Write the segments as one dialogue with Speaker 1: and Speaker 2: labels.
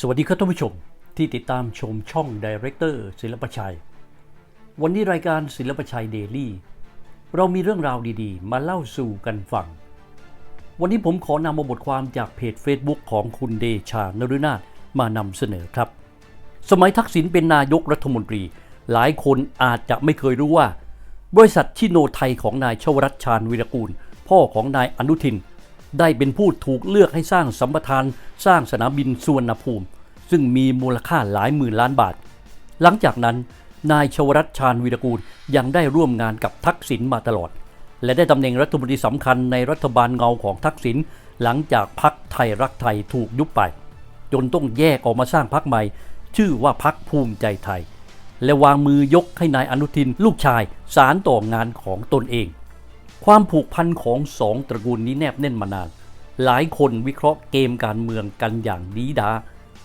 Speaker 1: สวัสดีครับท่านผู้ชมที่ติดตามชมช่องดีเรคเตอร์ศิลปชัย วันนี้รายการศิลปชัยเดลี่ เรามีเรื่องราวดีๆ มาเล่าสู่กันฟัง วันนี้ผมขอนำมาบทความจากเพจ Facebook ของคุณเดชานรุนาถมานำเสนอครับ สมัยทักษิณเป็นนายกรัฐมนตรี หลายคนอาจจะไม่เคยรู้ว่า บริษัทชิโนไทยของนายชวรัตชาญวีรกูล พ่อของนายอนุทิน ได้เป็นผู้ถูกเลือกให้สร้างสัมปทานสร้างสนามบินสุวรรณภูมิ ซึ่งมีมูลค่าหลายหมื่นล้านบาท หลังจากนั้น นายชวรัตชาญวีรกูลยังได้ร่วมงานกับทักษิณมาตลอด และได้ตำแหน่งรัฐมนตรีสำคัญในรัฐบาลเงาของทักษิณหลังจากพักไทยรักไทยถูกยุบไป จนต้องแยกออกมาสร้างพักใหม่ ชื่อว่าพักภูมิใจไทย และวางมือยกให้นายอนุทินลูกชายสารต่องานของตนเอง ความผูกพันของสองตระกูลนี้แนบแน่นมานาน หลายคนวิเคราะห์เกมการเมืองกันอย่างดีดา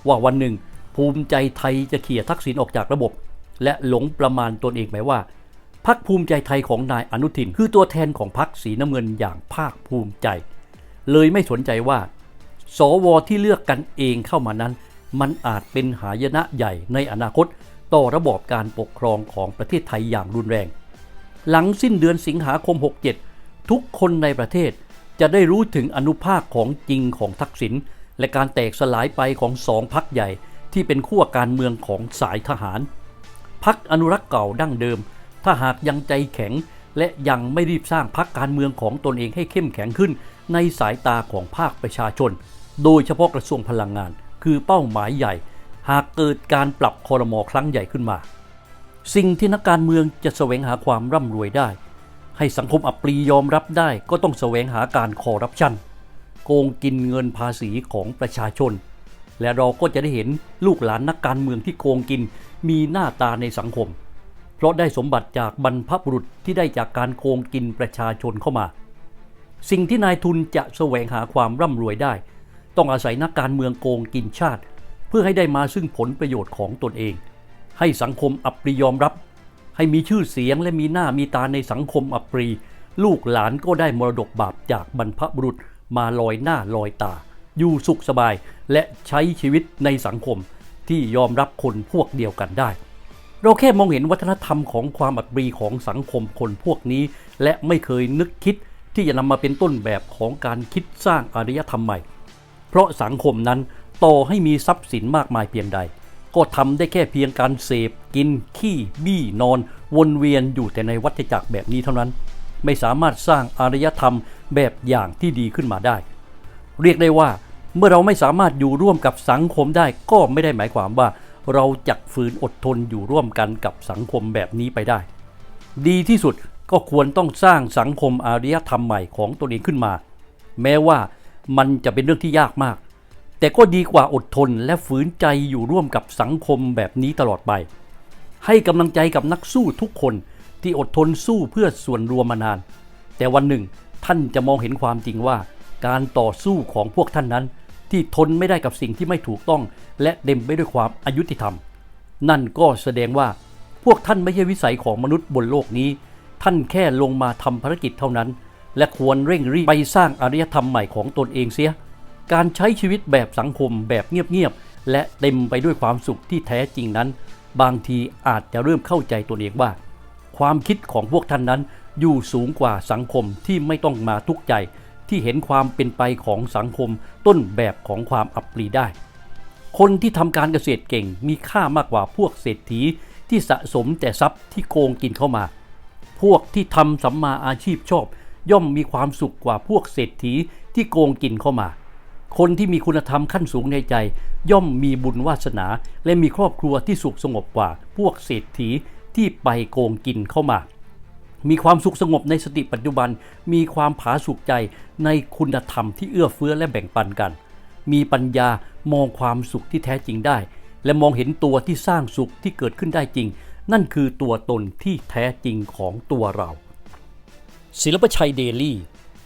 Speaker 1: ว่าวันหนึ่ง ภูมิใจไทยจะเขี่ยทักษิณออกจากระบบ และหลงประมาณตนเองไหมว่าพักภูมิใจไทยของนายอนุทิน คือตัวแทนของพักสีน้ำเงินอย่างภาคภูมิใจ เลยไม่สนใจว่า สวที่เลือกกันเองเข้ามานั้น มันอาจเป็นหายนะใหญ่ในอนาคต ต่อระบอบการปกครองของประเทศไทยอย่างรุนแรง หลังสิ้นเดือนสิงหาคม 67 ทุกคนในประเทศจะได้รู้ถึงอนุภาคของจริงของทักษิณและการแตกสลายไปของสองพักใหญ่ที่เป็นขั้วการเมืองของสายทหาร พักอนุรักษ์เก่าดั้งเดิม ถ้าหากยังใจแข็ง และยังไม่รีบสร้างพักการเมืองของตนเองให้เข้มแข็งขึ้น ในสายตาของภาคประชาชน โดยเฉพาะกระทรวงพลังงาน คือเป้าหมายใหญ่ หากเกิดการปรับคอรมอครั้งใหญ่ขึ้นมา สิ่งที่นักการเมืองจะแสวงหาความร่ำรวยได้ ให้สังคมอัปรียอมรับได้ก็ต้องแสวงหาการคอร์รัปชัน โกงกินเงินภาษีของประชาชน และเราก็จะได้เห็นลูกหลานนักการเมืองที่โกงกินมีหน้าตาในสังคม เพราะได้สมบัติจากบรรพบุรุษที่ได้จากการโกงกินประชาชนเข้ามา สิ่งที่นายทุนจะแสวงหาความร่ำรวยได้ ต้องอาศัยนักการเมืองโกงกินชาติ เพื่อให้ได้มาซึ่งผลประโยชน์ของตนเอง ให้สังคมอัปรียอมรับ ให้มีชื่อเสียงและมีหน้ามีตาในสังคมอับปรี ลูกหลานก็ได้มรดกบาปจากบรรพบุรุษมาลอยหน้าลอยตา อยู่สุขสบายและใช้ชีวิตในสังคมที่ยอมรับคนพวกเดียวกันได้ เราแค่มองเห็นวัฒนธรรมของความอับปรีของสังคมคนพวกนี้ และไม่เคยนึกคิดที่จะนำมาเป็นต้นแบบของการคิดสร้างอารยธรรมใหม่ เพราะสังคมนั้นต่อให้มีทรัพย์สินมากมายเพียงใด ก็ทำได้แค่เพียงการเสพกินขี้บี้นอน วนเวียนอยู่แต่ในวัฏจักรแบบนี้เท่านั้น ไม่สามารถสร้างอารยธรรมแบบอย่างที่ดีขึ้นมาได้ เรียกได้ว่าเมื่อเราไม่สามารถอยู่ร่วมกับสังคมได้ก็ไม่ได้หมายความว่า เราจะฝืนอดทนอยู่ร่วมกันกับสังคมแบบนี้ไปได้ ดีที่สุดก็ควรต้องสร้างสังคมอารยธรรมใหม่ของตนเองขึ้นมา แม้ว่ามันจะเป็นเรื่องที่ยากมาก แต่ก็ดีกว่าอดทนและฝืนใจอยู่ร่วมกับสังคมแบบนี้ตลอดไป ให้กำลังใจกับนักสู้ทุกคนที่อดทนสู้เพื่อส่วนรวมมานาน แต่วันหนึ่งท่านจะมองเห็นความจริงว่า การต่อสู้ของพวกท่านนั้น ที่ทนไม่ได้กับสิ่งที่ไม่ถูกต้อง และเต็มไปด้วยความอายุติธรรม นั่นก็แสดงว่าพวกท่านไม่ใช่วิสัยของมนุษย์บนโลกนี้ ท่านแค่ลงมาทำภารกิจเท่านั้น และควรเร่งรีบไปสร้างอารยธรรมใหม่ของตนเองเสีย การใช้ชีวิตแบบสังคมแบบเงียบๆและเต็มไปด้วยความสุขที่แท้จริงนั้น บางทีอาจจะเริ่มเข้าใจตัวเองว่า ความคิดของพวกท่านนั้นอยู่สูงกว่าสังคมที่ไม่ต้องมาทุกข์ใจ ที่เห็นความเป็นไปของสังคมต้นแบบของความอับปรีได้ คนที่ทำการเกษตรเก่งมีค่ามากกว่าพวกเศรษฐีที่สะสมแต่ทรัพย์ที่โกงกินเข้ามา พวกที่ทำสัมมาอาชีพชอบ ย่อมมีความสุขกว่าพวกเศรษฐีที่โกงกินเข้ามา คนที่มีคุณธรรมขั้นสูงในใจ ย่อมมีบุญวาสนา และมีครอบครัวที่สุขสงบกว่า พวกเศรษฐีที่ไปโกงกินเข้ามา มีความสุขสงบในสติปัจจุบัน มีความผาสุกใจในคุณธรรมที่เอื้อเฟื้อและแบ่งปันกัน มีปัญญามองความสุขที่แท้จริงได้ และมองเห็นตัวที่สร้างสุขที่เกิดขึ้นได้จริง นั่นคือตัวตนที่แท้จริงของตัวเรา ศิลปชัยเดลี่